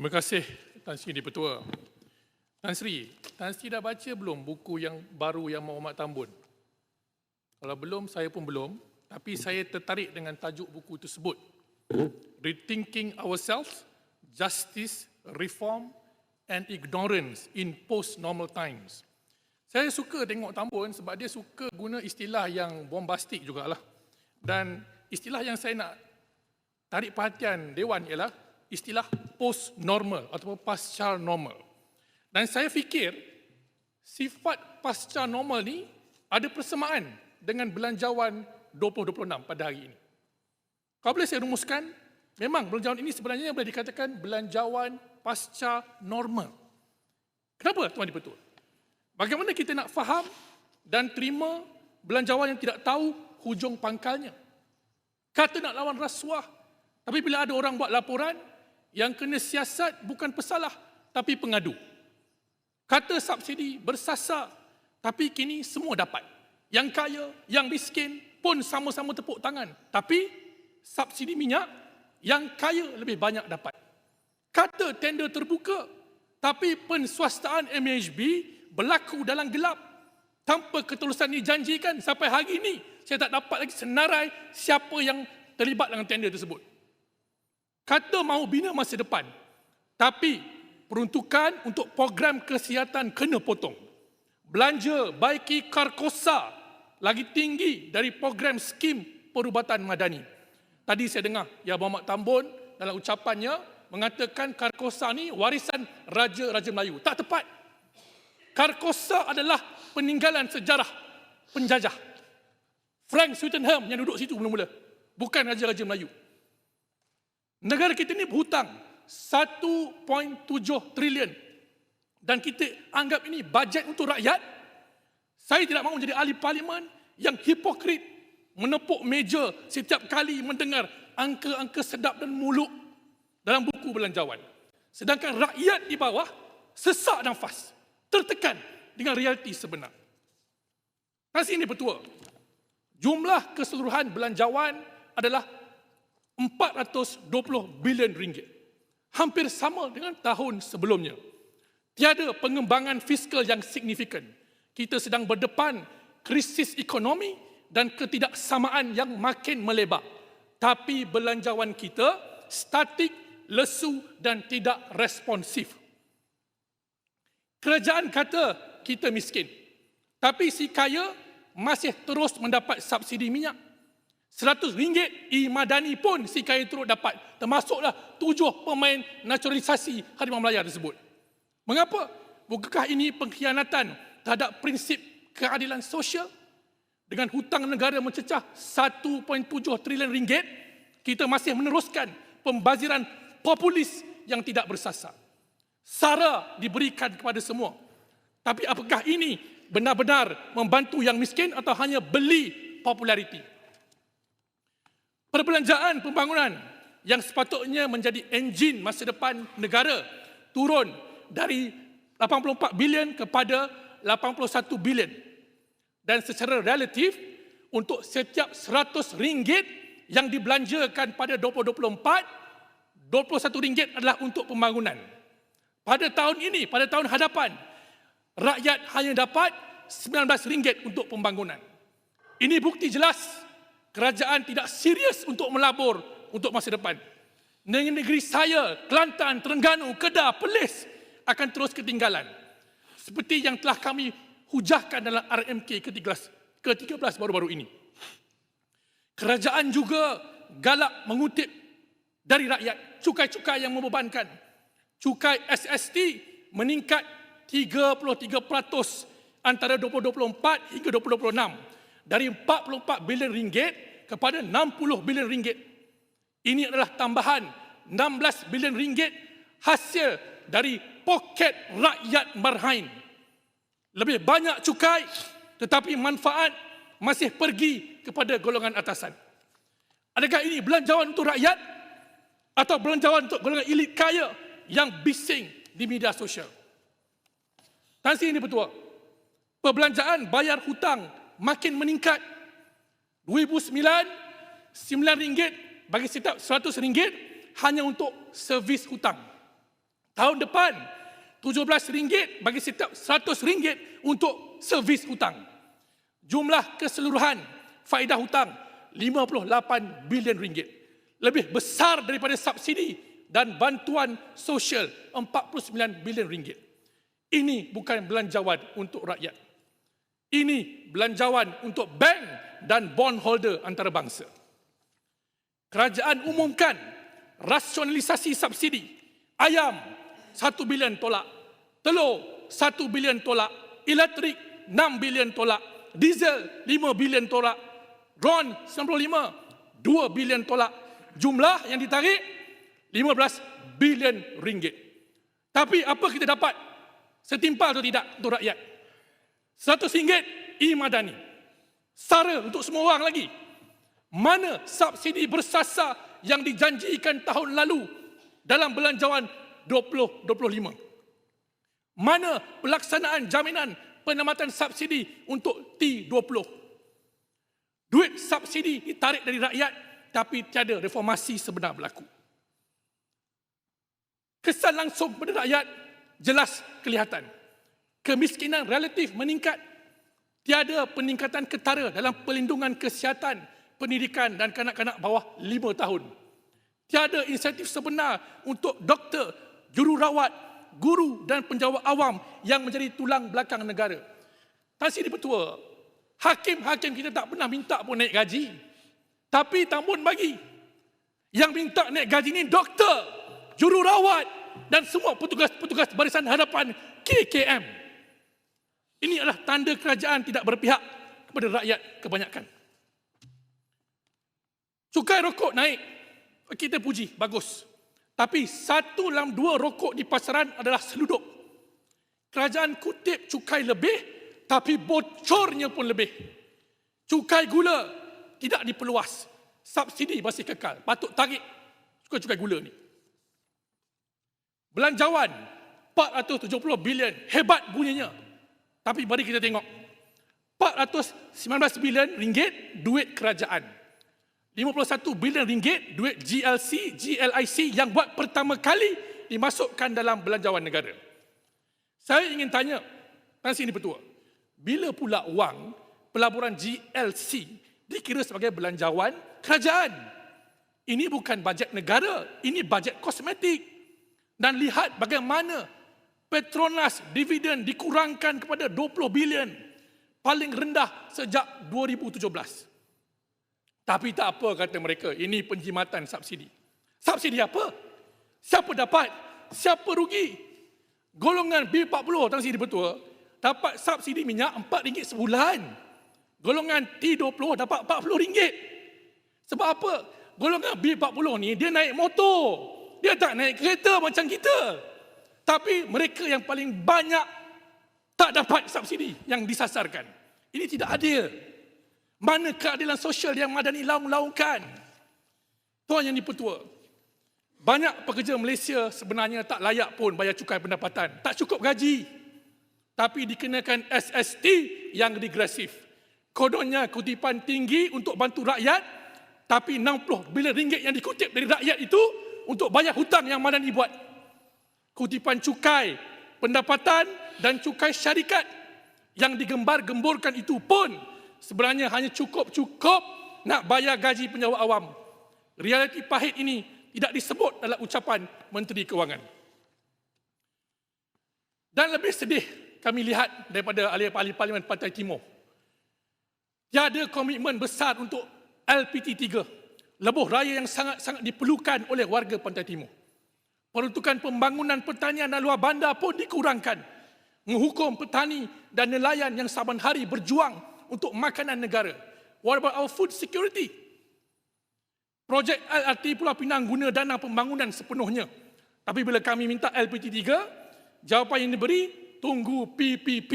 Terima kasih Tan Sri Di-Pertua. Tan Sri, Tan Sri dah baca belum buku yang baru yang Muhammad Tambun? Kalau belum, saya pun belum. Tapi saya tertarik dengan tajuk buku tersebut. Rethinking Ourselves, Justice, Reform and Ignorance in Post-Normal Times. Saya suka tengok Tambun sebab dia suka guna istilah yang bombastik jugalah. Dan istilah yang saya nak tarik perhatian Dewan ialah istilah post-normal atau pasca normal. Dan saya fikir sifat pasca normal ni ada persamaan dengan belanjawan 2026 pada hari ini. Kalau boleh saya rumuskan, memang belanjawan ini sebenarnya boleh dikatakan belanjawan pasca normal. Kenapa tuan dipertua? Bagaimana kita nak faham dan terima belanjawan yang tidak tahu hujung pangkalnya? Kata nak lawan rasuah, tapi bila ada orang buat laporan, yang kena siasat bukan pesalah tapi pengadu. Kata subsidi bersasar tapi kini semua dapat. Yang kaya, yang miskin pun sama-sama tepuk tangan. Tapi subsidi minyak yang kaya lebih banyak dapat. Kata tender terbuka tapi penswastaan MHB berlaku dalam gelap. Tanpa ketulusan dijanjikan sampai hari ini saya tak dapat lagi senarai siapa yang terlibat dengan tender tersebut. Kata mahu bina masa depan. Tapi peruntukan untuk program kesihatan kena potong. Belanja baiki karkosa lagi tinggi dari program skim perubatan madani. Tadi saya dengar Ya Muhammad Tambun dalam ucapannya mengatakan karkosa ni warisan Raja-Raja Melayu. Tak tepat. Karkosa adalah peninggalan sejarah penjajah. Frank Swettenham yang duduk situ mula-mula. Bukan Raja-Raja Melayu. Negara kita ni berhutang 1.7 trilion dan kita anggap ini bajet untuk rakyat. Saya tidak mahu menjadi ahli parlimen yang hipokrit menepuk meja setiap kali mendengar angka-angka sedap dan muluk dalam buku belanjawan. Sedangkan rakyat di bawah sesak nafas, tertekan dengan realiti sebenar. Kasih ini betul. Jumlah keseluruhan belanjawan adalah 420 bilion ringgit. Hampir sama dengan tahun sebelumnya. Tiada pengembangan fiskal yang signifikan. Kita sedang berdepan krisis ekonomi dan ketidaksamaan yang makin melebar. Tapi belanjawan kita statik, lesu dan tidak responsif. Kerajaan kata kita miskin. Tapi si kaya masih terus mendapat subsidi minyak Seratus ringgit imadani pun si kaya turut dapat. Termasuklah tujuh pemain naturalisasi harimau Melaya tersebut. Mengapa? Bukankah ini pengkhianatan terhadap prinsip keadilan sosial? Dengan hutang negara mencecah 1.7 trilion ringgit, kita masih meneruskan pembaziran populis yang tidak bersasar. Sara diberikan kepada semua. Tapi apakah ini benar-benar membantu yang miskin atau hanya beli populariti? Perbelanjaan pembangunan yang sepatutnya menjadi enjin masa depan negara turun dari 84 bilion kepada 81 bilion. Dan secara relatif untuk setiap 100 ringgit yang dibelanjakan pada 2024, 21 ringgit adalah untuk pembangunan. Pada tahun ini, pada tahun hadapan, rakyat hanya dapat 19 ringgit untuk pembangunan. Ini bukti jelas kerajaan tidak serius untuk melabur untuk masa depan. Negeri saya, Kelantan, Terengganu, Kedah, Perlis akan terus ketinggalan. Seperti yang telah kami hujahkan dalam RMK ke-13 ke-13 baru-baru ini. Kerajaan juga galak mengutip dari rakyat cukai-cukai yang membebankan. Cukai SST meningkat 33% antara 2024 hingga 2026 dari 44 bilion ringgit kepada 60 bilion ringgit. Ini adalah tambahan 16 bilion ringgit hasil dari poket rakyat Marhain. Lebih banyak cukai tetapi manfaat masih pergi kepada golongan atasan. Adakah ini belanjawan untuk rakyat atau belanjawan untuk golongan elit kaya yang bising di media sosial? Tansi ini betul. Perbelanjaan bayar hutang makin meningkat. 2009, RM9 bagi setiap RM100 hanya untuk servis hutang. Tahun depan, RM17 bagi setiap RM100 untuk servis hutang. Jumlah keseluruhan faedah hutang 58 bilion ringgit. Lebih besar daripada subsidi dan bantuan sosial 49 bilion ringgit. Ini bukan belanjawan untuk rakyat. Ini belanjawan untuk bank dan bond holder antarabangsa. Kerajaan umumkan rasionalisasi subsidi. Ayam, satu bilion tolak. Telur, satu bilion tolak. Elektrik, enam bilion tolak. Diesel, lima bilion tolak. RON, 95, dua bilion tolak. Jumlah yang ditarik, 15 bilion ringgit. Tapi apa kita dapat? Setimpal atau tidak untuk rakyat? Seratus ringgit, i-madani. Sara untuk semua orang lagi. Mana subsidi bersasar yang dijanjikan tahun lalu dalam belanjawan 2025? Mana pelaksanaan jaminan penamatan subsidi untuk T20? Duit subsidi ditarik dari rakyat tapi tiada reformasi sebenar berlaku. Kesan langsung pada rakyat jelas kelihatan. Kemiskinan relatif meningkat. Tiada peningkatan ketara dalam pelindungan kesihatan, pendidikan dan kanak-kanak bawah 5 tahun. Tiada insentif sebenar untuk doktor, jururawat, guru dan penjawat awam yang menjadi tulang belakang negara. Tan Sri Petua, hakim-hakim kita tak pernah minta pun naik gaji. Tapi tambun bagi. Yang minta naik gaji ni doktor, jururawat dan semua petugas-petugas barisan hadapan KKM. Ini adalah tanda kerajaan tidak berpihak kepada rakyat kebanyakan. Cukai rokok naik, kita puji, bagus. Tapi satu dalam dua rokok di pasaran adalah seluduk. Kerajaan kutip cukai lebih, tapi bocornya pun lebih. Cukai gula tidak diperluas. Subsidi masih kekal. Patut tarik cukai-cukai gula ni. Belanjawan 470 bilion. Hebat bunyinya. Tapi mari kita tengok. 419 bilion ringgit duit kerajaan. 51 bilion ringgit duit GLC, GLIC yang buat pertama kali dimasukkan dalam belanjawan negara. Saya ingin tanya, Tan Sri Petua, bila pula wang pelaburan GLC dikira sebagai belanjawan kerajaan? Ini bukan bajet negara, ini bajet kosmetik. Dan lihat bagaimana Petronas dividen dikurangkan kepada 20 bilion. Paling rendah sejak 2017. Tapi tak apa kata mereka, ini penjimatan subsidi. Subsidi apa? Siapa dapat? Siapa rugi? Golongan B40 Tan Sri Betul dapat subsidi minyak RM4 sebulan. Golongan T20 dapat RM40. Sebab apa? Golongan B40 ni dia naik motor. Dia tak naik kereta macam kita. Tapi mereka yang paling banyak tak dapat subsidi yang disasarkan. Ini tidak adil. Mana keadilan sosial yang Madani laung-laungkan? Tuan yang dipertua, banyak pekerja Malaysia sebenarnya tak layak pun bayar cukai pendapatan. Tak cukup gaji. Tapi dikenakan SST yang digresif. Kononnya kutipan tinggi untuk bantu rakyat, tapi 60 bilion ringgit yang dikutip dari rakyat itu untuk bayar hutang yang Madani buat. Kutipan cukai pendapatan dan cukai syarikat yang digembar-gemburkan itu pun sebenarnya hanya cukup-cukup nak bayar gaji penjawat awam. Realiti pahit ini tidak disebut dalam ucapan Menteri Kewangan. Dan lebih sedih kami lihat daripada ahli-ahli Parlimen Pantai Timur. Tiada komitmen besar untuk LPT 3, lebuh raya yang sangat-sangat diperlukan oleh warga Pantai Timur. Peruntukan pembangunan pertanian dan luar bandar pun dikurangkan. Menghukum petani dan nelayan yang saban hari berjuang untuk makanan negara. What about our food security? Projek LRT Pulau Pinang guna dana pembangunan sepenuhnya. Tapi bila kami minta LPT 3, jawapan yang diberi, tunggu PPP.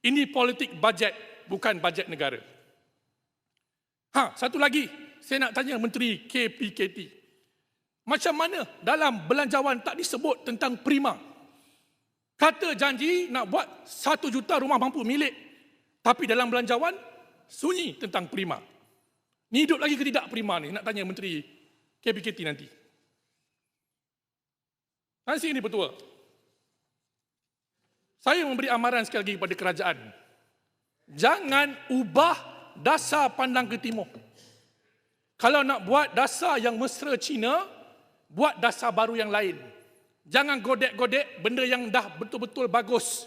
Ini politik bajet, bukan bajet negara. Ha, satu lagi, saya nak tanya Menteri KPKT. Macam mana dalam belanjawan tak disebut tentang prima? Kata janji nak buat satu juta rumah mampu milik tapi dalam belanjawan, sunyi tentang prima. Ni hidup lagi ke tidak prima ni? Nak tanya Menteri KPKT nanti. Tan Sri ini betul. Saya memberi amaran sekali lagi kepada kerajaan. Jangan ubah dasar pandang ke timur. Kalau nak buat dasar yang mesra Cina, buat dasar baru yang lain. Jangan godek-godek benda yang dah betul-betul bagus.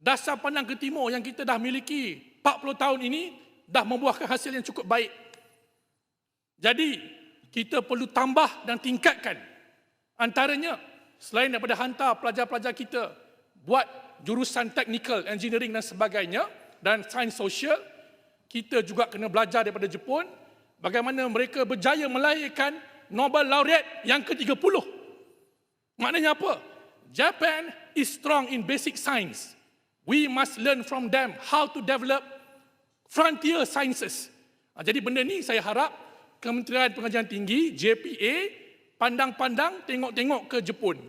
Dasar pandang ke timur yang kita dah miliki 40 tahun ini dah membuahkan hasil yang cukup baik. Jadi, kita perlu tambah dan tingkatkan. Antaranya, selain daripada hantar pelajar-pelajar kita buat jurusan technical, engineering dan sebagainya, dan sains sosial, kita juga kena belajar daripada Jepun bagaimana mereka berjaya melahirkan Nobel laureate yang ke-30. Maknanya apa? Japan is strong in basic science. We must learn from them how to develop frontier sciences. Ha, jadi benda ni saya harap Kementerian Pengajian Tinggi, JPA, pandang-pandang tengok-tengok ke Jepun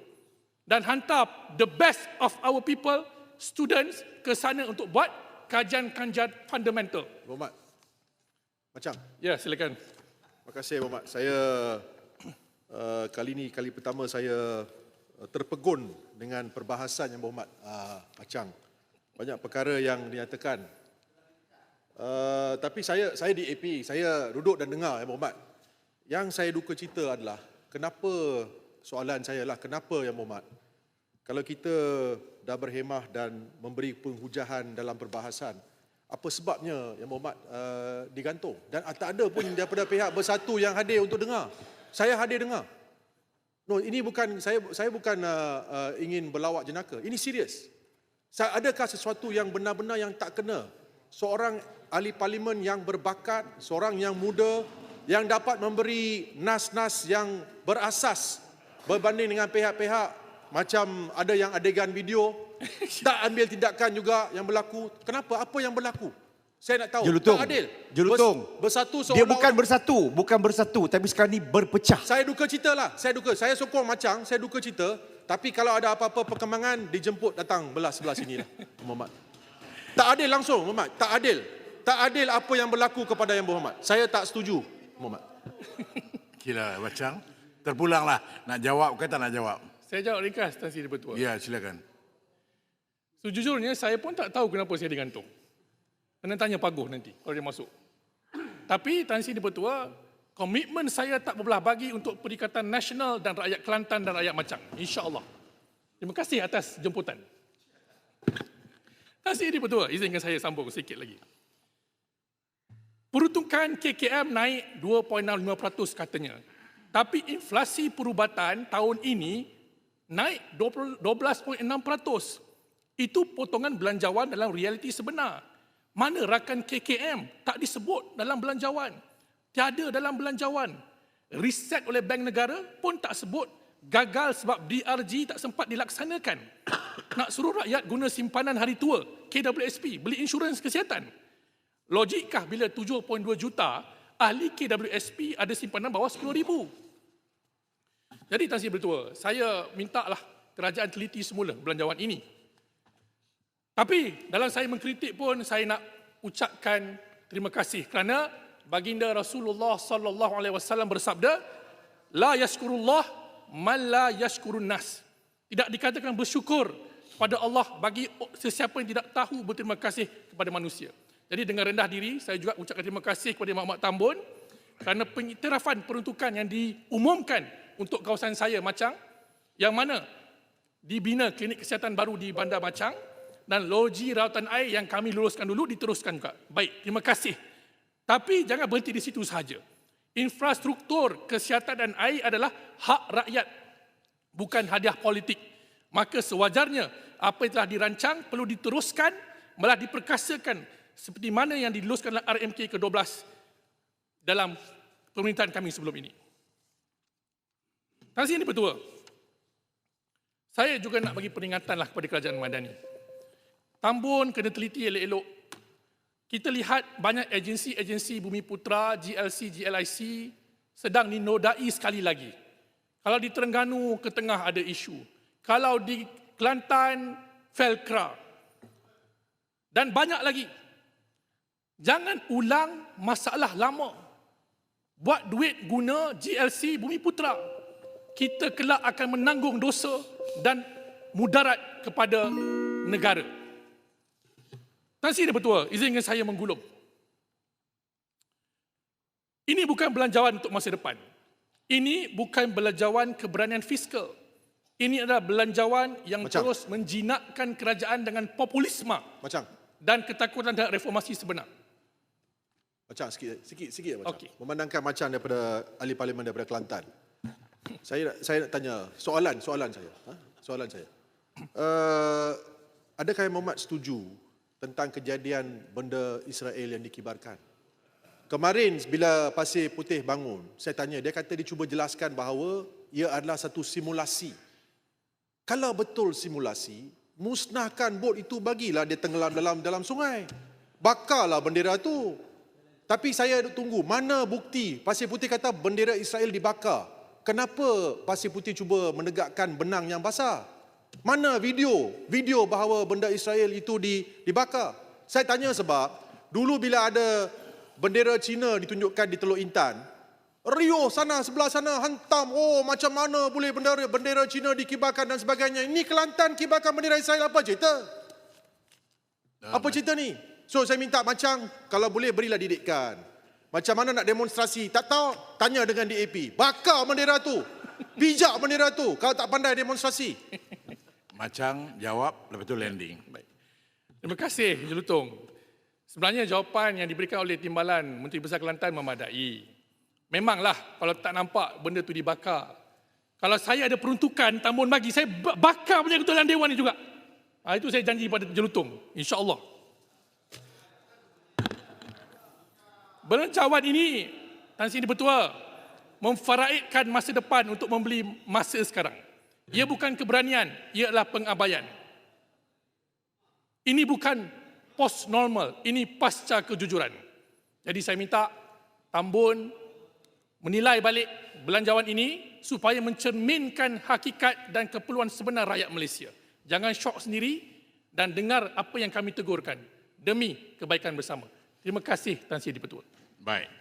dan hantar the best of our people, students ke sana untuk buat kajian-kajian fundamental. Muhammad. Macam. Ya, silakan. Terima kasih Muhammad. Saya uh, kali ini kali pertama saya uh, terpegun dengan perbahasan yang Muhammad uh, Macang. Banyak perkara yang dinyatakan. Uh, tapi saya saya di AP, saya duduk dan dengar ya Muhammad. Yang saya duka cita adalah kenapa soalan saya lah kenapa ya Muhammad kalau kita dah berhemah dan memberi penghujahan dalam perbahasan apa sebabnya yang Muhammad? Uh, digantung. Dan uh, tak ada pun daripada pihak bersatu yang hadir untuk dengar. Saya hadir dengar. No ini bukan saya saya bukan uh, uh, ingin berlawak jenaka. Ini serius. Adakah sesuatu yang benar-benar yang tak kena? Seorang ahli parlimen yang berbakat seorang yang muda yang dapat memberi nas-nas yang berasas berbanding dengan pihak-pihak macam ada yang adegan video tak ambil tindakan juga yang berlaku. Kenapa? Apa yang berlaku? Saya nak tahu. Jelutung. Tak adil. Jelutung. Bersatu Dia seolah-olah- bukan bersatu, bukan bersatu tapi sekarang ni berpecah. Saya duka cita lah. Saya duka. Saya sokong macam, saya duka cita. Tapi kalau ada apa-apa perkembangan, dijemput datang belah sebelah sini lah. Muhammad. Tak adil langsung, Muhammad. Tak adil. Tak adil apa yang berlaku kepada yang Muhammad. Saya tak setuju, Muhammad. Kira macam terpulanglah nak jawab ke tak nak jawab? Saya jawab ringkas Tan Sri Betul. Ya, silakan. Sejujurnya saya pun tak tahu kenapa saya digantung. Kena tanya Paguh nanti kalau dia masuk. Tapi Tan Sri Betul, komitmen saya tak berbelah bagi untuk Perikatan Nasional dan rakyat Kelantan dan rakyat Macang. InsyaAllah. Terima kasih atas jemputan. Tan Sri Betul, izinkan saya sambung sikit lagi. Peruntukan KKM naik 2.65% katanya. Tapi inflasi perubatan tahun ini naik 20 12.6%. Itu potongan belanjawan dalam realiti sebenar. Mana rakan KKM tak disebut dalam belanjawan. Tiada dalam belanjawan. Riset oleh Bank Negara pun tak sebut gagal sebab DRG tak sempat dilaksanakan. Nak suruh rakyat guna simpanan hari tua, KWSP, beli insurans kesihatan. Logikkah bila 7.2 juta ahli KWSP ada simpanan bawah 10 ribu? Jadi Tan Sri Bertua, saya mintalah kerajaan teliti semula belanjawan ini. Tapi dalam saya mengkritik pun saya nak ucapkan terima kasih kerana baginda Rasulullah sallallahu alaihi wasallam bersabda, la yashkurullah man la yashkurun nas. Tidak dikatakan bersyukur pada Allah bagi sesiapa yang tidak tahu berterima kasih kepada manusia. Jadi dengan rendah diri, saya juga ucapkan terima kasih kepada Muhammad Tambun kerana pengiktirafan peruntukan yang diumumkan untuk kawasan saya Macang yang mana dibina klinik kesihatan baru di Bandar Macang dan loji rawatan air yang kami luluskan dulu diteruskan juga. Baik, terima kasih. Tapi jangan berhenti di situ sahaja. Infrastruktur kesihatan dan air adalah hak rakyat, bukan hadiah politik. Maka sewajarnya apa yang telah dirancang perlu diteruskan, malah diperkasakan seperti mana yang diluluskan dalam RMK ke-12 dalam pemerintahan kami sebelum ini. Tan Sri ini betul. Saya juga nak bagi peringatanlah kepada kerajaan Madani. Tambun kena teliti elok-elok. Kita lihat banyak agensi-agensi Bumi Putra, GLC, GLIC sedang dinodai sekali lagi. Kalau di Terengganu ke tengah ada isu. Kalau di Kelantan, Felkra. Dan banyak lagi. Jangan ulang masalah lama. Buat duit guna GLC Bumi Putra. Kita kelak akan menanggung dosa dan mudarat kepada negara. Tan Sri Bertua, izinkan saya menggulung. Ini bukan belanjawan untuk masa depan. Ini bukan belanjawan keberanian fiskal. Ini adalah belanjawan yang Macam? terus menjinakkan kerajaan dengan populisme Macam, dan ketakutan terhadap reformasi sebenar. macam sikit, sikit, sikit macam. Okey. Memandangkan macam daripada ahli parlimen daripada Kelantan. Saya nak- saya nak tanya soalan, soalan saya. Ha? Soalan saya. Uh, adakah Muhammad setuju tentang kejadian benda Israel yang dikibarkan? Kemarin bila Pasir Putih bangun, saya tanya, dia kata dia cuba jelaskan bahawa ia adalah satu simulasi. Kalau betul simulasi, musnahkan bot itu bagilah dia tenggelam dalam dalam sungai. Bakarlah bendera tu. Tapi saya tunggu mana bukti Pasir Putih kata bendera Israel dibakar. Kenapa Pasir Putih cuba menegakkan benang yang basah? Mana video? Video bahawa benda Israel itu di, dibakar. Saya tanya sebab dulu bila ada bendera Cina ditunjukkan di Teluk Intan, Rio sana sebelah sana hantam. Oh macam mana boleh bendera bendera Cina dikibarkan dan sebagainya. Ini Kelantan kibarkan bendera Israel apa cerita? Apa cerita ni? So saya minta macam kalau boleh berilah didikan. Macam mana nak demonstrasi? Tak tahu, tanya dengan DAP. Bakar bendera tu. Pijak bendera tu kalau tak pandai demonstrasi. Macang jawab, lepas tu landing. Baik. Terima kasih, Jelutong. Sebenarnya jawapan yang diberikan oleh Timbalan Menteri Besar Kelantan memadai. Memanglah kalau tak nampak benda tu dibakar. Kalau saya ada peruntukan Tambun bagi, saya ba- bakar punya ketua Dewan ni juga. Ha, itu saya janji pada Jelutong. InsyaAllah. Belanjawan ini, Tan Sri Bertua, memfaraidkan masa depan untuk membeli masa sekarang. Ia bukan keberanian, ia adalah pengabaian. Ini bukan post normal, ini pasca kejujuran. Jadi saya minta Tambun menilai balik belanjawan ini supaya mencerminkan hakikat dan keperluan sebenar rakyat Malaysia. Jangan syok sendiri dan dengar apa yang kami tegurkan demi kebaikan bersama. Terima kasih Tan Sri Dipertua. Baik.